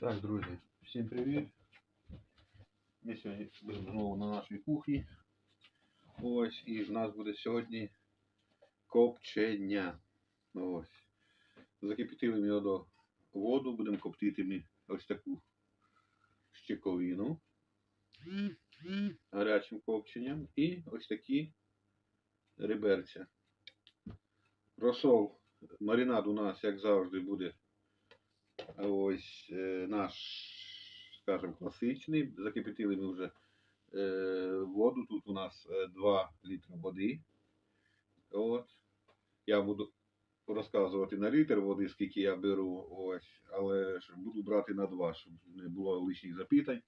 Так, друзі, всім привіт. Ми сьогодні знову на нашій кухні. Ось, і в нас буде сьогодні копчення. Ось. Закипятили ми його воду, будемо коптити ми ось таку щековину гарячим копченням і ось такі реберця. Розсол, маринад у нас, як завжди, буде ось е, наш, скажімо, класичний. Закипятили ми вже е, воду. Тут у нас е, 2 літри води. От. Я буду розказувати на літр води, скільки я беру, ось, але буду брати на 2, щоб не було лишніх запитань.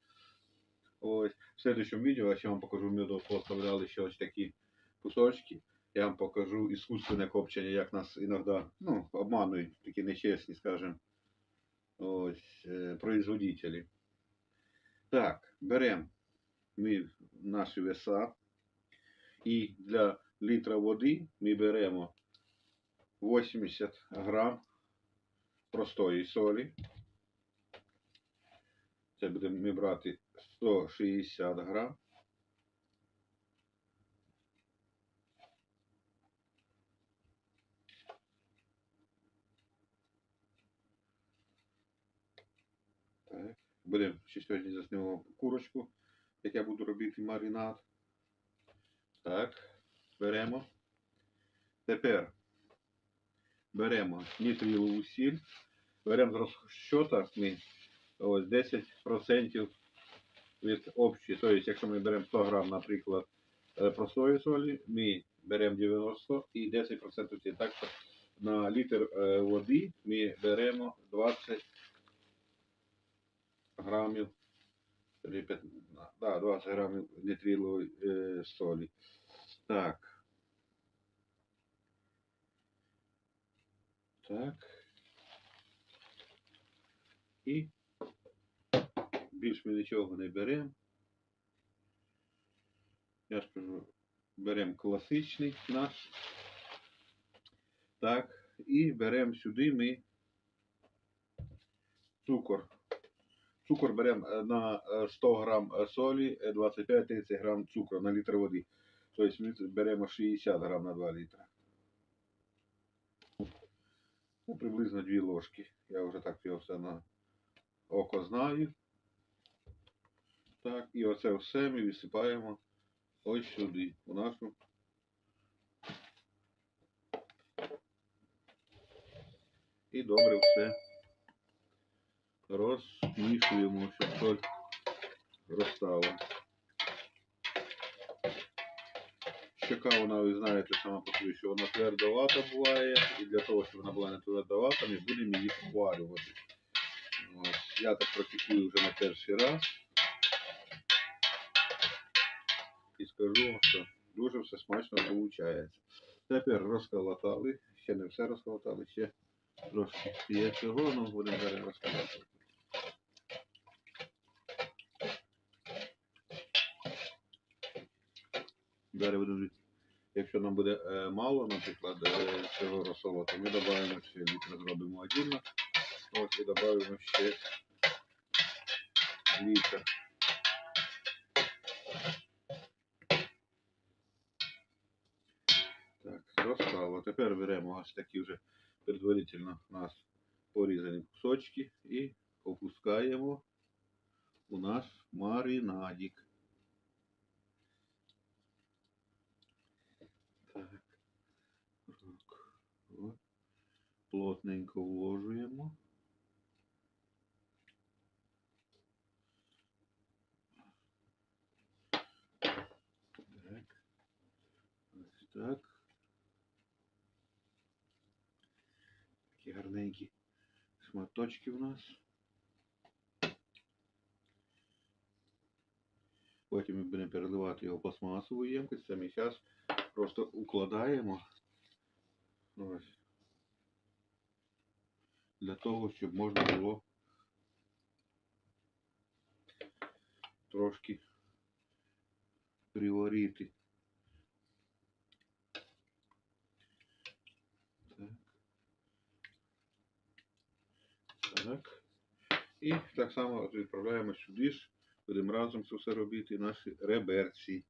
Ось. В следующем відео я ще вам покажу, тут поставляли ще ось такі кусочки. Я вам покажу іскусственне копчення, як нас іноді ну, обманують, такі нечесні, скажімо, ось, е, производителі. Так, беремо ми наші веса. І для літра води ми беремо 80 грам простої солі. Це будемо ми брати 160 грам. Так. Будемо ще сьогодні заснемо курочку, як я буду робити маринад. Так, беремо. Тепер беремо нітрилову сіль. Беремо з розчота ми ось 10% від общої. Тобто, якщо ми беремо 100 грам, наприклад, е, простої солі, ми беремо 90 і 10% цієї. Так що на літр е, води ми беремо 20 грамів, чи 15, да, 20 грамів нітрилової е, солі. Так. Так. І більш ми нічого не беремо. Я ж кажу, беремо класичний наш. Так. І беремо сюди ми цукор. Цукор беремо е, на е, 100 грам е, солі, е, 25-30 грам цукру на літр води. Тобто беремо 60 грам на 2 літра. Ну, приблизно 2 ложки. Я вже так його все на око знаю. Так, і оце все ми висипаємо ось сюди, у нашу. І добре все розмішуємо, щоб соль розстала. Щека вона, ви знаєте, сама по собі, що вона твердовата буває, і для того, щоб вона була не твердовата, ми будемо її поварювати. Ось, я так практикую вже на перший раз. І скажу, вам, що дуже все смачно виходить. Тепер розколотали, ще не все розколотали, ще трошки є цього, ну будемо зараз розколотувати. Далі будемо, якщо нам буде е, мало, наприклад, е, цього розсолу, то ми додаємо ще літр зробимо отдельно. Ось і додаємо ще літр. Так, розстало. Тепер беремо ось такі вже предварительно у нас порізані кусочки і опускаємо у наш маринадик. Так. Так. От. Плотненько вложуємо. Так. Ось так. Такі гарненькі шматочки у нас. Потім ми будемо переливати його в пластмасову ємкость. Це ми зараз просто укладаємо. Для того, щоб можна було трошки приварити. Так. Так. І так само відправляємо сюди ж, будемо разом це все робити, наші реберці.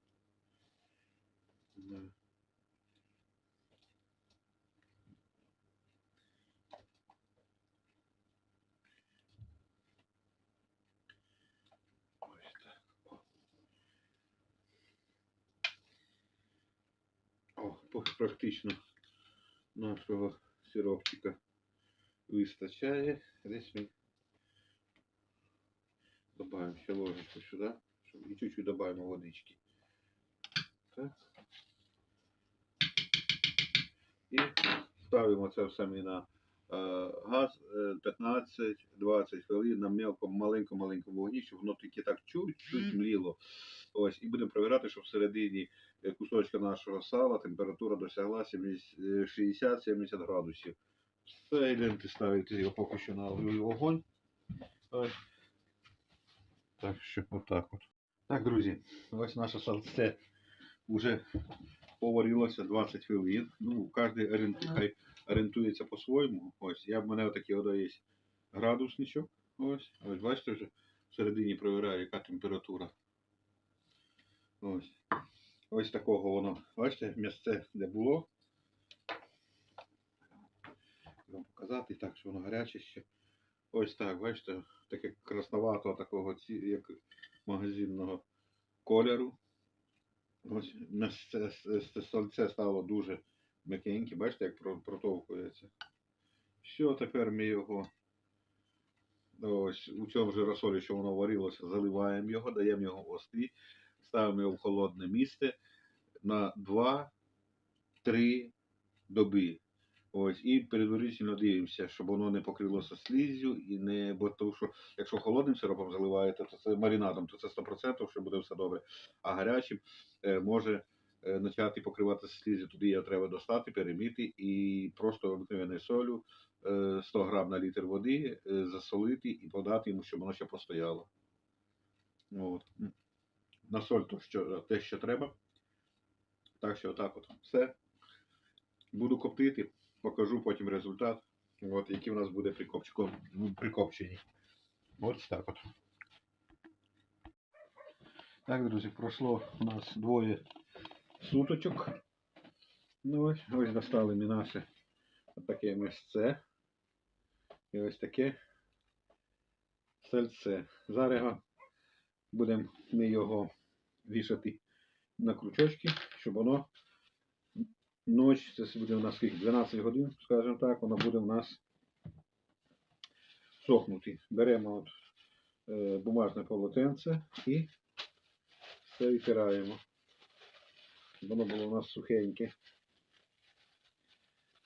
О, по- практично нашого сиропчика вистачає. Десь ми добавимо ще ложечку сюди, щоб і чуть-чуть додаємо водички. Так. І ставимо це все ми на е, газ е, 15-20 хвилин на мелкому, маленькому-маленькому вогні, щоб воно тільки так чуть-чуть мліло. Ось, і будемо перевіряти, щоб всередині е, кусочка нашого сала температура досягла 70, е, 60-70 градусів. Все, йдемо ставити його поки що на вогонь. Ось. Так що отак от. Так, друзі, ось наше сальце вже поварилося 20 хвилин. Ну, кожен орієнтує, орієнтується по-своєму. Ось, я в мене отакий є градусничок. Ось, ось бачите вже всередині провіряю, яка температура. Ось. Ось такого воно. Бачите, місце, де було. Вам показати так, що воно гаряче ще. Ось так, бачите, таке красноватого такого, як магазинного кольору. Ось м'ясце с- с- сальце стало дуже м'якеньке, бачите, як протовкується. Все, тепер ми його ось у цьому ж розсолі, що воно варилося, заливаємо його, даємо його острі, ставимо його в холодне місце на 2-3 доби. Ось, і предварительно дивимося, щоб воно не покрилося слизю і не. Бо тому що якщо холодним сиропом заливаєте, то це маринадом, то це 100%, що буде все добре. А гарячим е, може е, почати покриватися слизю. Туди його треба достати, перемити і просто обикновеною солю е, 100 грам на літр води е, засолити і подати йому, щоб воно ще постояло. От. На соль то, що, те, що треба. Так що отак от. Все. Буду коптити покажу потім результат, от, який у нас буде при, копчику, копченні. Ось так от. Так, друзі, пройшло у нас двоє суточок. Ну ось, ось достали ми наше таке місце. І ось таке сельце. Зараз будемо ми його вішати на крючочки, щоб воно Ночь, це буде у нас скільки? 12 годин, скажімо так, воно буде у нас сохнути. Беремо от, е, бумажне полотенце і все витираємо. Воно було у нас сухеньке.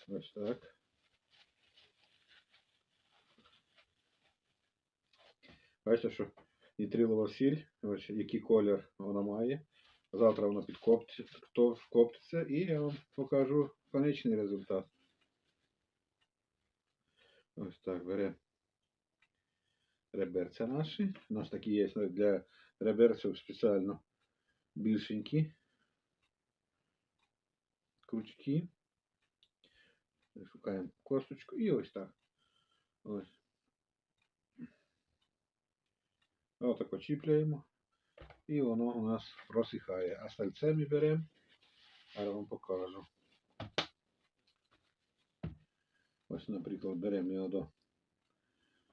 Ось так. Бачите, що нітрилова сіль, який колір вона має. Завтра воно підкоптиться, хто і я вам покажу конечний результат. Ось так, беремо реберця наші. У нас такі є для реберців спеціально більшенькі крючки. Шукаємо косточку і ось так. Ось. Отак очіпляємо. І воно у нас просихає. А сальце ми беремо. Зараз вам покажу. Ось, наприклад, беремо його до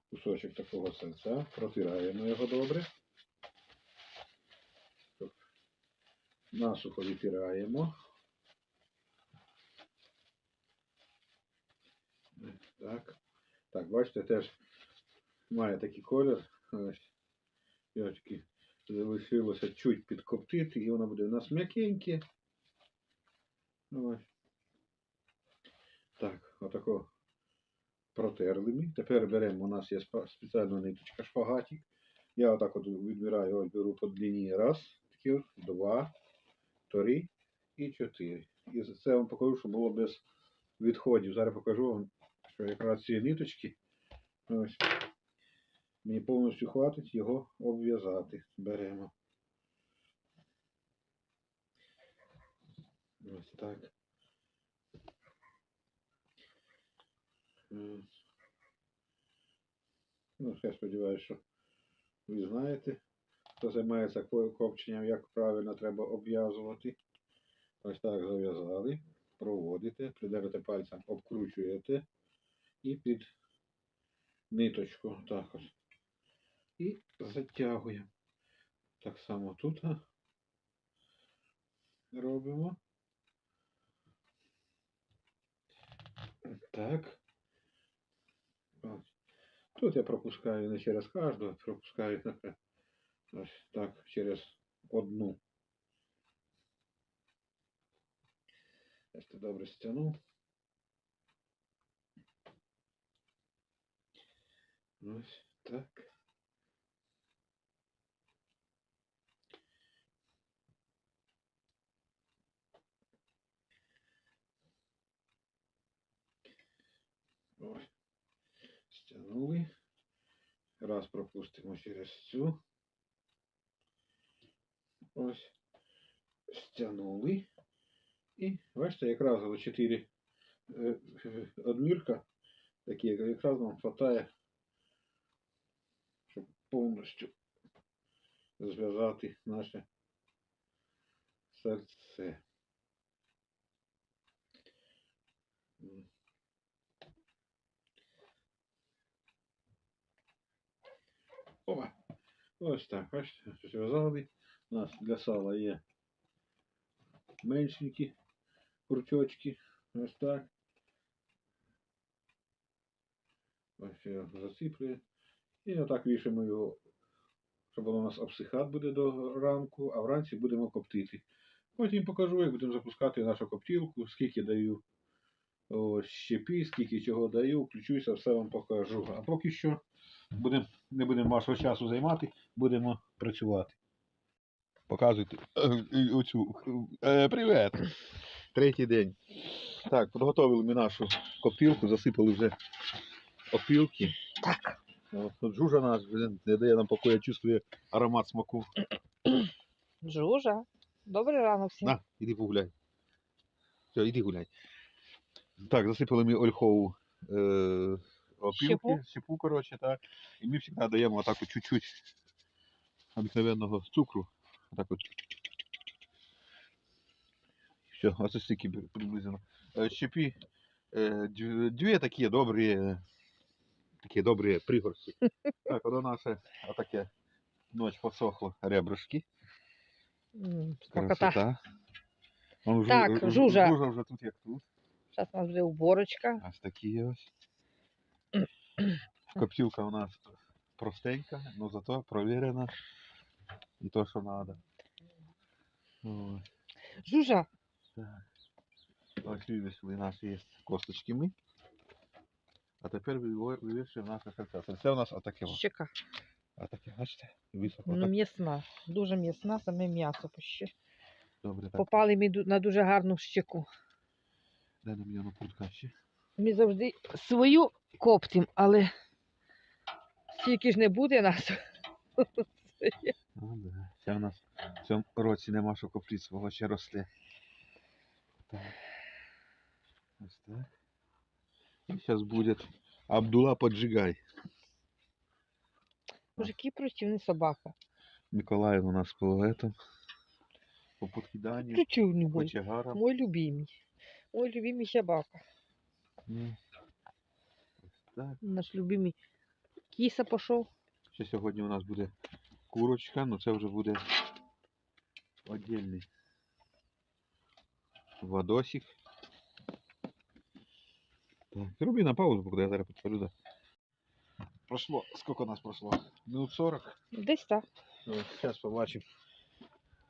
кусочок такого сальця, протираємо його добре. Насухо відтираємо. Так. Так, бачите, теж має такий колір. Ось. Такий залишилося чуть підкоптити, і воно буде у нас м'якеньке. Так, отако протерли ми. Тепер беремо, у нас є спеціальна ниточка шпагатик. Я отак от відбираю, ось беру по длині. Раз, такі два, три і чотири. І це вам покажу, щоб було без відходів. Зараз покажу вам, що якраз ці ниточки. Ось. Мені повністю хватить його обв'язати. Беремо. Ось так. Ну, я сподіваюся, що ви знаєте, хто займається копченням, як правильно треба обв'язувати. Ось так зав'язали, проводите, придержите пальцем, обкручуєте і під ниточку так ось. І затягуємо. Так само тут а, робимо. Так. Тут я пропускаю не через кожну, а пропускаю ось так через одну. Ось ти добре стягнув. Ось так. Ось. Стягнули. Раз пропустимо через цю. Ось. Стягнули. І бачите, якраз ось 4 одмірка такі, якраз нам хватає, щоб повністю зв'язати наше серце. Опа. Ось так, бачите, зв'язали. У нас для сала є меншенькі крючочки. Ось так. Ось я засиплю. І отак вішаємо його, щоб воно у нас обсихати буде до ранку, а вранці будемо коптити. Потім покажу, як будемо запускати нашу коптілку, скільки даю щепі, скільки чого даю, включуся, все вам покажу. А поки що будем, не будемо вашого часу займати, будемо працювати. Показуйте е, оцю. Е, привіт! Третій день. Так, підготовили ми нашу коптілку, засипали вже опілки. Так. От, от Жужа наш не дає нам покоя, чувствує аромат смаку. Жужа. Добрий ранок всім. На, іди погуляй. Все, іди гуляй. Так, засипали ми ольхову е, опілки, Щепу. щепу, коротше, так. І ми завжди даємо отак от чуть-чуть обикновенного цукру. Отак от. Все, оце стільки при- приблизно. Е, Щепі е, дв- дві такі добрі, е, такі добрі пригорці. Так, воно наше отаке ночь посохло ребрышки. М, Смакота. Красота. Он жу- Так, жу- Жужа. Жужа вже тут як тут. Зараз у нас буде уборочка. Ось такі ось. Коптілка у нас простенька, но зато провірена. І то, що треба. Жужа, так. Ось вивішли наші є косточки ми. А тепер вивішуємо наше серце. Серце у нас отаке. ось. щека. Отаке, бачите? Високо Ну, так. м'ясна. Дуже м'ясна, саме м'ясо почти. Добре, так. Попали ми ду- на дуже гарну щеку. Дай на мене на путка ще. Ми завжди свою коптим, але стільки ж не буде нас. Ну, да. Ще в нас в цьому році нема що коптити, свого ще росли. Так. Ось так. І зараз буде Абдула поджигай. Боже, який противний собака. Миколаїв у нас этому. По подкиданню, Противний мой. Мой любимий. Мой любимий собака. Ось так. Наш любимий кіса пішов. Ще сьогодні у нас буде курочка, ну це вже буде отдельний водосик. Так, роби на паузу, поки я зараз підпалю, да. Прошло, сколько у нас прошло? Минут 40. Десь так. Зараз побачимо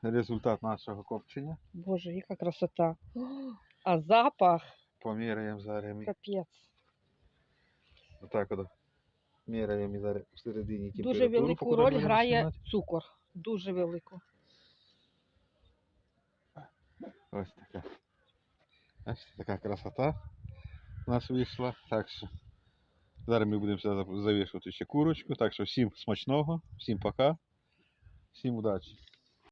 результат нашого копчення. Боже, яка красота. О, А запах Поміряємо зараз ми. капець. Отак от. Міряємо зараз всередині Дуже велику роль грає цукор. Дуже велику. Ось така. Бачите, така красота у нас вийшла. Так що зараз ми будемо завішувати ще курочку. Так що всім смачного, всім пока, всім удачі.